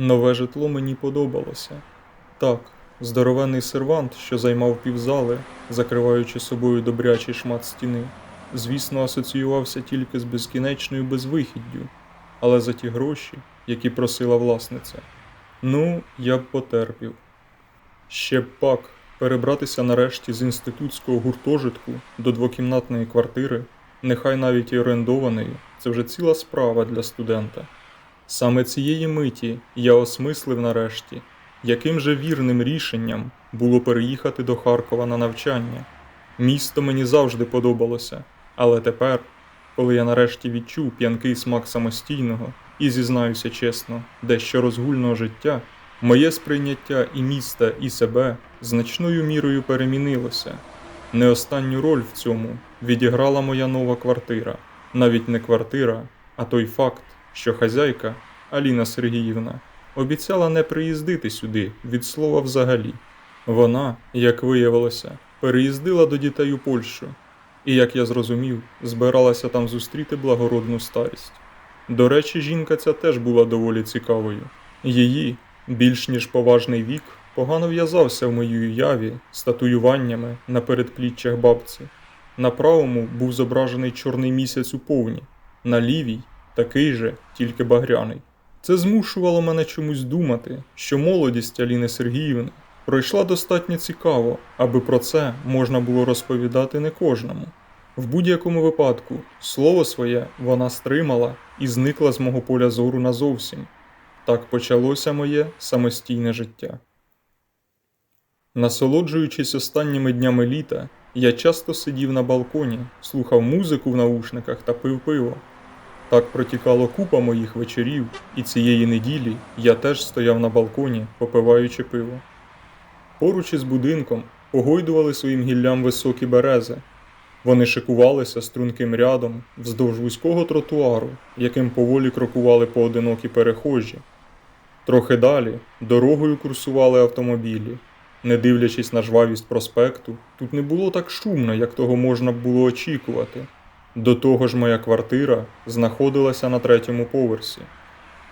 Нове житло мені подобалося. Так, здоровенний сервант, що займав півзали, закриваючи собою добрячий шмат стіни, звісно, асоціювався тільки з безкінечною безвихіддю, але за ті гроші, які просила власниця, ну, я б потерпів. Ще б пак перебратися нарешті з інститутського гуртожитку до двокімнатної квартири, нехай навіть і орендованої, це вже ціла справа для студента. Саме цієї миті я осмислив нарешті, яким же вірним рішенням було переїхати до Харкова на навчання. Місто мені завжди подобалося, але тепер, коли я нарешті відчув п'янкий смак самостійного і зізнаюся чесно, дещо розгульного життя, моє сприйняття і міста, і себе значною мірою перемінилося. Не останню роль в цьому відіграла моя нова квартира, навіть не квартира, а той факт, що хазяйка Аліна Сергіївна обіцяла не приїздити сюди від слова взагалі. Вона, як виявилося, переїздила до дітей у Польщу, і, як я зрозумів, збиралася там зустріти благородну старість. До речі, жінка ця теж була доволі цікавою. Її, більш ніж поважний вік, погано в'язався в моїй уяві з татуюваннями на передпліччях бабці. На правому був зображений чорний місяць у повні, на лівій такий же, тільки багряний. Це змушувало мене чомусь думати, що молодість Аліни Сергіївни пройшла достатньо цікаво, аби про це можна було розповідати не кожному. В будь-якому випадку, слово своє вона стримала і зникла з мого поля зору назовсім. Так почалося моє самостійне життя. Насолоджуючись останніми днями літа, я часто сидів на балконі, слухав музику в наушниках та пив пиво. Так протікало купа моїх вечорів, і цієї неділі я теж стояв на балконі, попиваючи пиво. Поруч із будинком погойдували своїм гіллям високі берези. Вони шикувалися струнким рядом вздовж вузького тротуару, яким поволі крокували поодинокі перехожі. Трохи далі дорогою курсували автомобілі. Не дивлячись на жвавість проспекту, тут не було так шумно, як того можна було очікувати. До того ж, моя квартира знаходилася на третьому поверсі.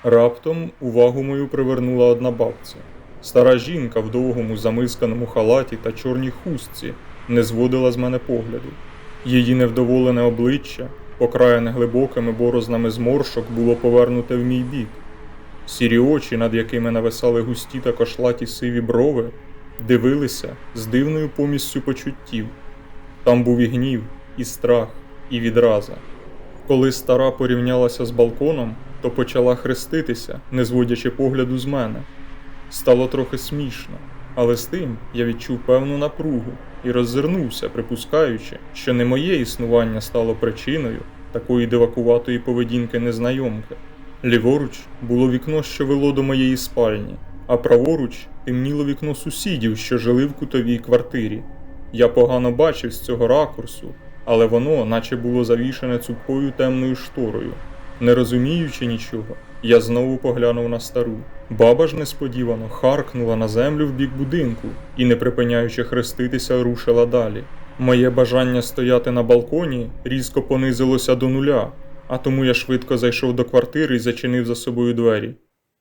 Раптом увагу мою привернула одна бабця. Стара жінка в довгому замисканому халаті та чорній хустці не зводила з мене погляду. Її невдоволене обличчя, покраєне глибокими борознами зморшок, було повернуте в мій бік. Сірі очі, над якими нависали густі та кошлаті сиві брови, дивилися з дивною помістю почуттів. Там був і гнів, і страх, і відраза. Коли стара порівнялася з балконом, то почала хреститися, не зводячи погляду з мене. Стало трохи смішно, але з тим я відчув певну напругу і роззирнувся, припускаючи, що не моє існування стало причиною такої дивакуватої поведінки незнайомки. Ліворуч було вікно, що вело до моєї спальні, а праворуч темніло вікно сусідів, що жили в кутовій квартирі. Я погано бачив з цього ракурсу, але воно наче було завішане цупкою темною шторою. Не розуміючи нічого, я знову поглянув на стару. Баба ж несподівано харкнула на землю в бік будинку і, не припиняючи хреститися, рушила далі. Моє бажання стояти на балконі різко понизилося до нуля, а тому я швидко зайшов до квартири і зачинив за собою двері.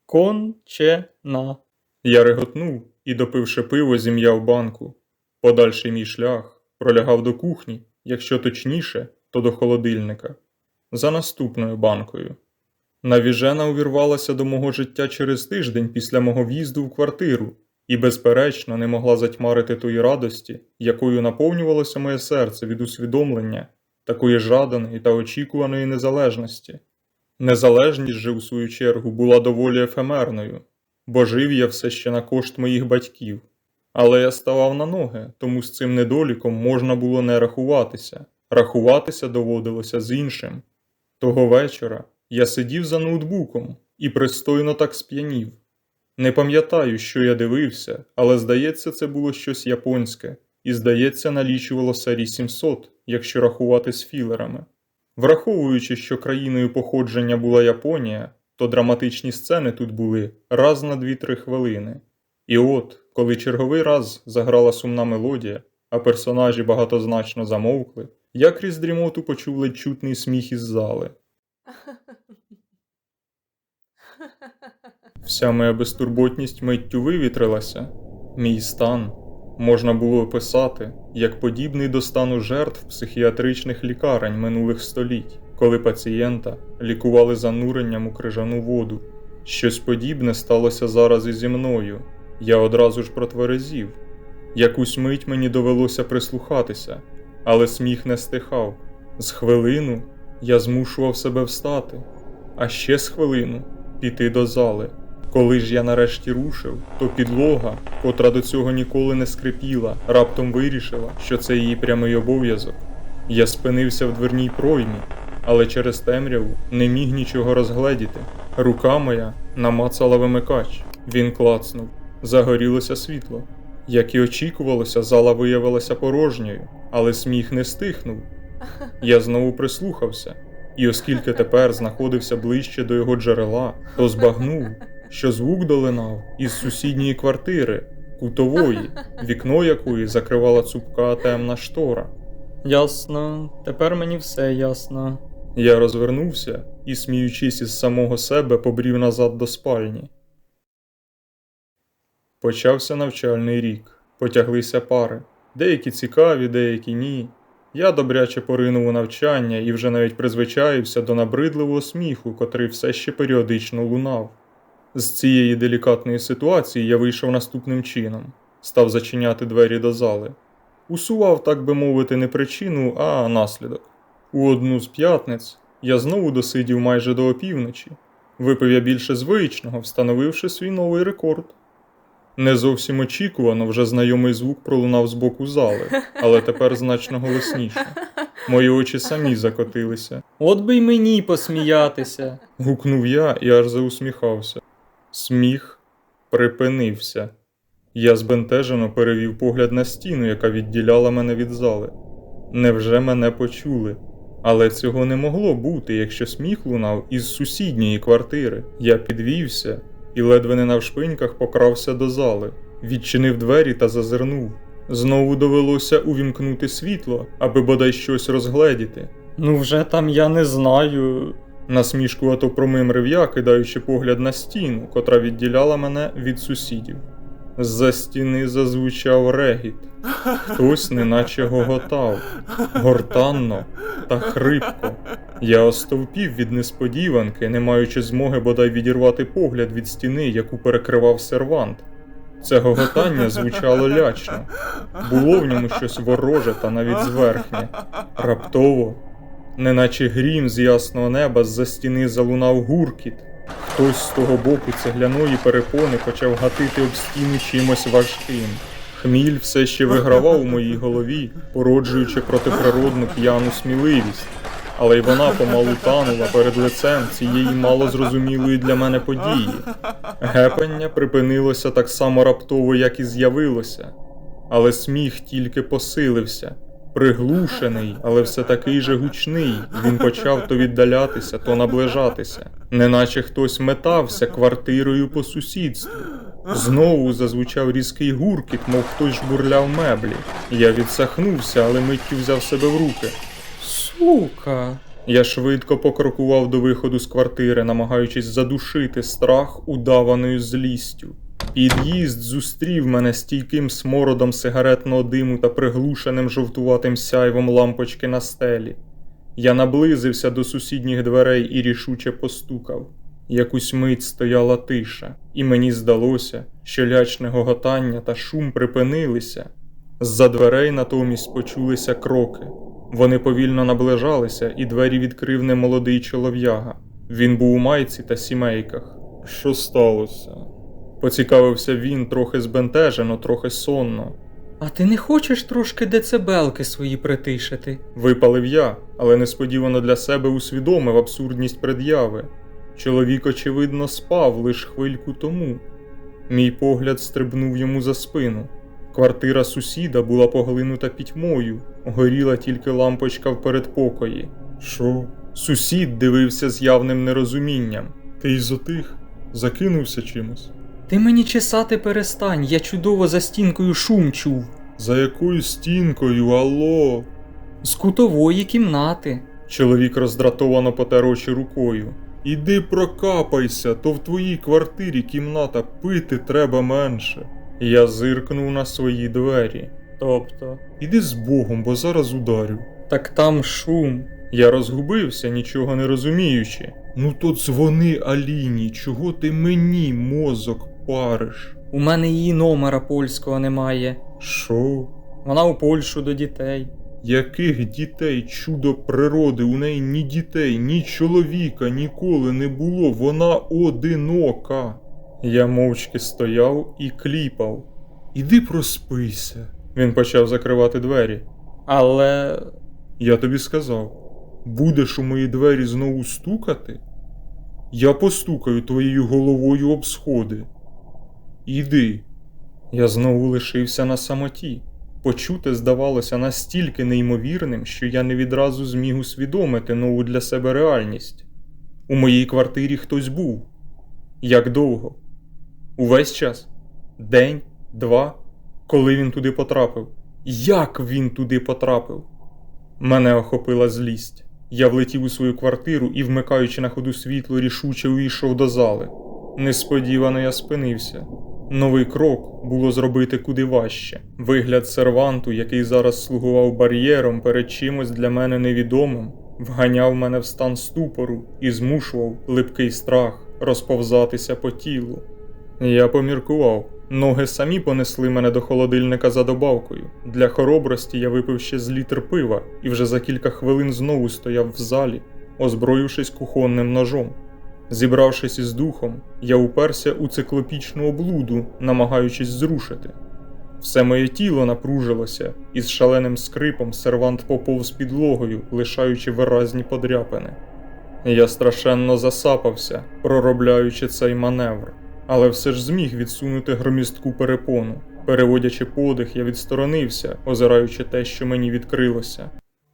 Кончена. Я реготнув і, допивши пиво, зім'яв банку. Подальший мій шлях пролягав до кухні, якщо точніше, то до холодильника, за наступною банкою. Навіжена увірвалася до мого життя через тиждень після мого в'їзду в квартиру і, безперечно, не могла затьмарити тої радості, якою наповнювалося моє серце від усвідомлення такої жаданої та очікуваної незалежності. Незалежність же, у свою чергу, була доволі ефемерною, бо жив я все ще на кошт моїх батьків. Але я ставав на ноги, тому з цим недоліком можна було не рахуватися. Рахуватися доводилося з іншим. Того вечора я сидів за ноутбуком і пристойно так сп'янів. Не пам'ятаю, що я дивився, але здається, це було щось японське, і, здається, налічувало серій 700, якщо рахувати з філерами. Враховуючи, що країною походження була Японія, то драматичні сцени тут були раз на 2-3 хвилини. І от, коли черговий раз заграла сумна мелодія, а персонажі багатозначно замовкли, я крізь дрімоту почув ледь чутний сміх із зали. Вся моя безтурботність миттю вивітрилася. Мій стан можна було описати як подібний до стану жертв психіатричних лікарень минулих століть, коли пацієнта лікували зануренням у крижану воду. Щось подібне сталося зараз і зі мною. Я одразу ж протверезів. Якусь мить мені довелося прислухатися, але сміх не стихав. З хвилину я змушував себе встати, а ще з хвилину піти до зали. Коли ж я нарешті рушив, то підлога, котра до цього ніколи не скрипіла, раптом вирішила, що це її прямий обов'язок. Я спинився в дверній проймі, але через темряву не міг нічого розгледіти. Рука моя намацала вимикач. Він клацнув. Загорілося світло. Як і очікувалося, зала виявилася порожньою, але сміх не стихнув. Я знову прислухався, і оскільки тепер знаходився ближче до його джерела, то збагнув, що звук долинав із сусідньої квартири, кутової, вікно якої закривала цупка темна штора. Ясно, тепер мені все ясно. Я розвернувся і, сміючись із самого себе, побрів назад до спальні. Почався навчальний рік. Потяглися пари. Деякі цікаві, деякі ні. Я добряче поринув у навчання і вже навіть призвичаївся до набридливого сміху, котрий все ще періодично лунав. З цієї делікатної ситуації я вийшов наступним чином, став зачиняти двері до зали. Усував, так би мовити, не причину, а наслідок. У одну з п'ятниць я знову досидів майже до опівночі. Випив я більше звичного, встановивши свій новий рекорд. Не зовсім очікувано вже знайомий звук пролунав з боку зали, але тепер значно голосніше. Мої очі самі закотилися. От би й мені посміятися. Гукнув я і аж заусміхався. Сміх припинився. Я збентежено перевів погляд на стіну, яка відділяла мене від зали. Невже мене почули? Але цього не могло бути, якщо сміх лунав із сусідньої квартири. Я підвівся і ледве не навшпиньках покрався до зали, відчинив двері та зазирнув. Знову довелося увімкнути світло, аби бодай щось розгледіти. Ну вже там я не знаю. Насмішкувато промимрив я, кидаючи погляд на стіну, котра відділяла мене від сусідів. З-за стіни зазвучав регіт. Хтось неначе гоготав, гортанно та хрипко. Я остовпів від несподіванки, не маючи змоги бодай відірвати погляд від стіни, яку перекривав сервант. Це гоготання звучало лячно. Було в ньому щось вороже та навіть зверхнє. Раптово, неначе грім з ясного неба з-за стіни залунав гуркіт. Хтось з того боку цегляної перепони почав гатити об стіну чимось важким. Хміль все ще вигравав у моїй голові, породжуючи протиприродну п'яну сміливість, але й вона помалу танула перед лицем цієї малозрозумілої для мене події. Гепання припинилося так само раптово, як і з'явилося, але сміх тільки посилився. Приглушений, але все такий же гучний, він почав то віддалятися, то наближатися, неначе хтось метався квартирою по сусідству. Знову зазвучав різкий гуркіт, мов хтось жбурляв меблі. Я відсахнувся, але миттю взяв себе в руки. Сука. Я швидко покрокував до виходу з квартири, намагаючись задушити страх удаваною злістю. Під'їзд зустрів мене стійким смородом сигаретного диму та приглушеним жовтуватим сяйвом лампочки на стелі. Я наблизився до сусідніх дверей і рішуче постукав. Якусь мить стояла тиша, і мені здалося, що лячне гоготання та шум припинилися. З-за дверей натомість почулися кроки. Вони повільно наближалися, і двері відкрив немолодий чолов'яга. Він був у майці та сімейках. Що сталося? Поцікавився він трохи збентежено, трохи сонно. А ти не хочеш трошки децибелки свої притишити? Випалив я, але несподівано для себе усвідомив абсурдність пред'яви. Чоловік, очевидно, спав лиш хвильку тому. Мій погляд стрибнув йому за спину. Квартира сусіда була поглинута пітьмою, горіла тільки лампочка в передпокої. Що? Сусід дивився з явним нерозумінням. Ти й затих? Закинувся чимось? Ти мені чесати перестань, я чудово за стінкою шум чув. За якою стінкою, алло? З кутової кімнати. Чоловік роздратовано потер очі рукою. Іди прокапайся, то в твоїй квартирі кімната пити треба менше. Я зиркнув на свої двері. Тобто. Іди з Богом, бо зараз ударю. Так там шум. Я розгубився, нічого не розуміючи. Ну то дзвони Аліні, чого ти мені мозок париш? У мене її номера польського немає. Що? Вона у Польщу до дітей. Яких дітей чудо природи? У неї ні дітей, ні чоловіка ніколи не було. Вона одинока. Я мовчки стояв і кліпав. Іди проспися. Він почав закривати двері. Але. Я тобі сказав, будеш у мої двері знову стукати? Я постукаю твоєю головою об сходи. Іди. Я знову лишився на самоті. Почуте здавалося настільки неймовірним, що я не відразу зміг усвідомити нову для себе реальність. У моїй квартирі хтось був. Як довго? Увесь час? День, два, коли він туди потрапив? Як він туди потрапив? Мене охопила злість. Я влетів у свою квартиру і, вмикаючи на ходу світло, рішуче увійшов до зали. Несподівано я спинився. Новий крок було зробити куди важче. Вигляд серванту, який зараз слугував бар'єром перед чимось для мене невідомим, вганяв мене в стан ступору і змушував липкий страх розповзатися по тілу. Я поміркував. Ноги самі понесли мене до холодильника за добавкою. Для хоробрості я випив ще з літр пива і вже за кілька хвилин знову стояв в залі, озброївшись кухонним ножом. Зібравшись із духом, я уперся у циклопічну облуду, намагаючись зрушити. Все моє тіло напружилося, і з шаленим скрипом сервант поповз підлогою, лишаючи виразні подряпини. Я страшенно засапався, проробляючи цей маневр, але все ж зміг відсунути громістку перепону. Переводячи подих, я відсторонився, озираючи те, що мені відкрилося.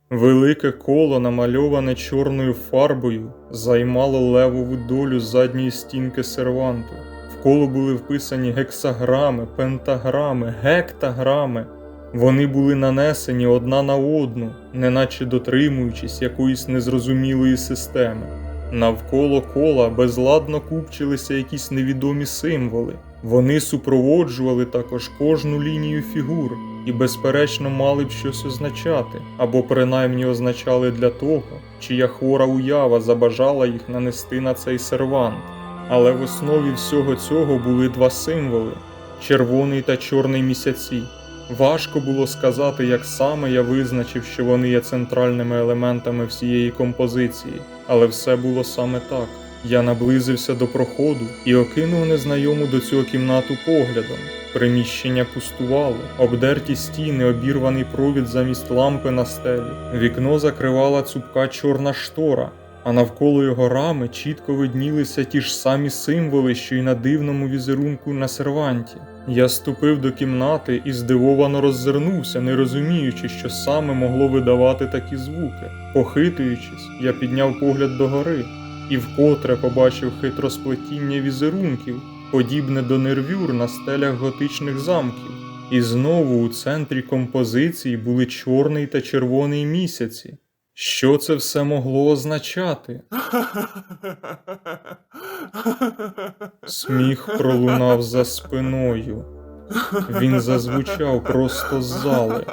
Велике коло, намальоване чорною фарбою, займало левову долю задньої стінки серванту. В коло були вписані гексаграми, пентаграми, гектаграми. Вони були нанесені одна на одну, неначе дотримуючись якоїсь незрозумілої системи. Навколо кола безладно купчилися якісь невідомі символи. Вони супроводжували також кожну лінію фігур і, безперечно, мали б щось означати, або принаймні означали для того, чия хвора уява забажала їх нанести на цей сервант. Але в основі всього цього були два символи червоний та чорний місяці. Важко було сказати, як саме я визначив, що вони є центральними елементами всієї композиції, але все було саме так. Я наблизився до проходу і окинув незнайому до цього кімнату поглядом. Приміщення пустувало, обдерті стіни, обірваний провід замість лампи на стелі. Вікно закривала цупка чорна штора, а навколо його рами чітко виднілися ті ж самі символи, що й на дивному візерунку на серванті. Я ступив до кімнати і здивовано роззирнувся, не розуміючи, що саме могло видавати такі звуки. Похитуючись, я підняв погляд догори і вкотре побачив хитросплетіння візерунків, подібне до нервюр на стелях готичних замків. І знову у центрі композиції були чорний та червоний місяці. Що це все могло означати? Сміх пролунав за спиною. Він зазвучав просто з зали.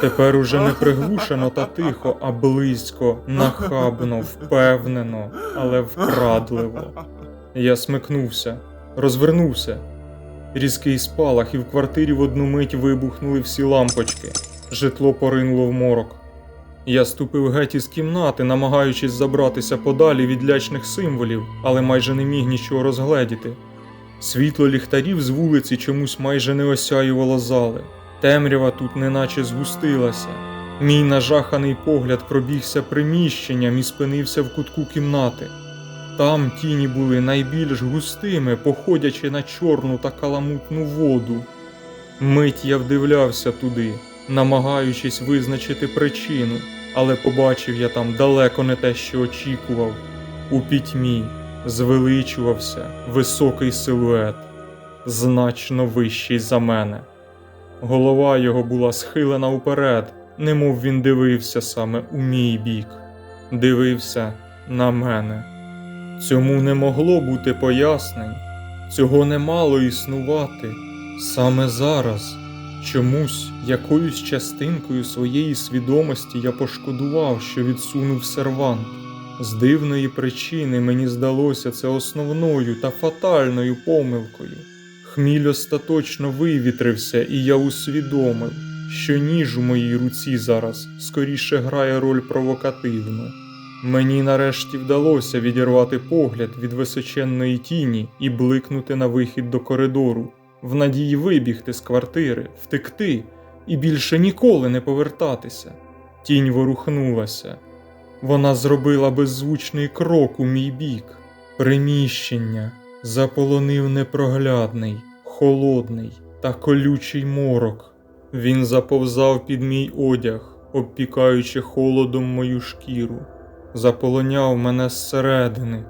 Тепер уже не приглушено та тихо, а близько, нахабно, впевнено, але вкрадливо. Я смикнувся, розвернувся. Різкий спалах, і в квартирі в одну мить вибухнули всі лампочки. Житло поринуло в морок. Я ступив геть із кімнати, намагаючись забратися подалі від лячних символів, але майже не міг нічого розгледіти. Світло ліхтарів з вулиці чомусь майже не осяювало зали. Темрява тут неначе згустилася. Мій нажаханий погляд пробігся приміщенням і спинився в кутку кімнати. Там тіні були найбільш густими, походячи на чорну та каламутну воду. Мить я вдивлявся туди, намагаючись визначити причину, але побачив я там далеко не те, що очікував. У пітьмі звеличувався високий силует, значно вищий за мене. Голова його була схилена уперед, немов він дивився саме у мій бік, дивився на мене. Цьому не могло бути пояснень, цього не мало існувати. Саме зараз чомусь якоюсь частинкою своєї свідомості я пошкодував, що відсунув сервант. З дивної причини мені здалося це основною та фатальною помилкою. Хміль остаточно вивітрився, і я усвідомив, що ніж у моїй руці зараз скоріше грає роль провокативну. Мені нарешті вдалося відірвати погляд від височенної тіні і бликнути на вихід до коридору, в надії вибігти з квартири, втекти і більше ніколи не повертатися. Тінь ворухнулася. Вона зробила беззвучний крок у мій бік. Приміщення заполонив непроглядний, холодний та колючий морок. Він заповзав під мій одяг, обпікаючи холодом мою шкіру, заполоняв мене зсередини.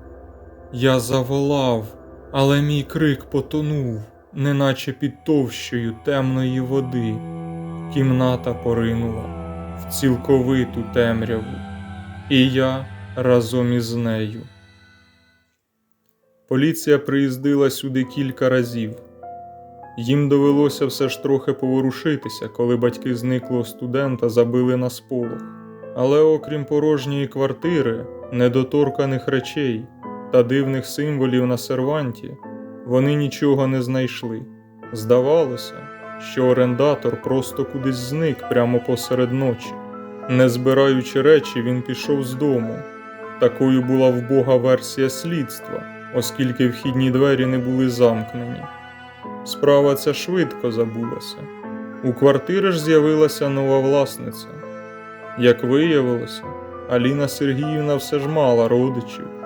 Я заволав, але мій крик потонув, неначе під товщою темної води. Кімната поринула в цілковиту темряву, і я разом із нею. Поліція приїздила сюди кілька разів. Їм довелося все ж трохи поворушитися, коли батьки зниклого студента забили на сполох. Але окрім порожньої квартири, недоторканих речей та дивних символів на серванті, вони нічого не знайшли. Здавалося, що орендатор просто кудись зник прямо посеред ночі. Не збираючи речі, він пішов з дому. Такою була вбога версія слідства, оскільки вхідні двері не були замкнені. Справа ця швидко забулася. У квартири ж з'явилася нова власниця. Як виявилося, Аліна Сергіївна все ж мала родичів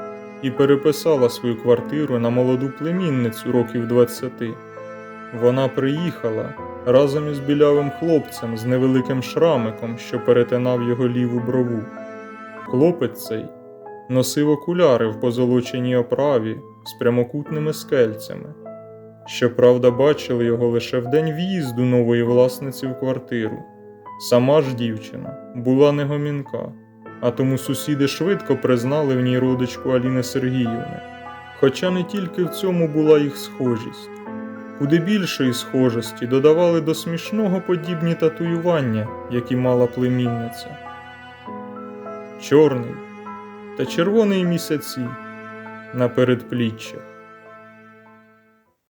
і переписала свою квартиру на молоду племінницю років 20. Вона приїхала разом із білявим хлопцем з невеликим шрамиком, що перетинав його ліву брову. Хлопець цей носив окуляри в позолоченій оправі з прямокутними скельцями. Щоправда, бачили його лише в день в'їзду нової власниці в квартиру. Сама ж дівчина була негомінка, а тому сусіди швидко признали в ній родичку Аліни Сергіївни. Хоча не тільки в цьому була їх схожість. Куди більшої схожості додавали до смішного подібні татуювання, які мала племінниця. Чорний та червоний місяці на передпліччях.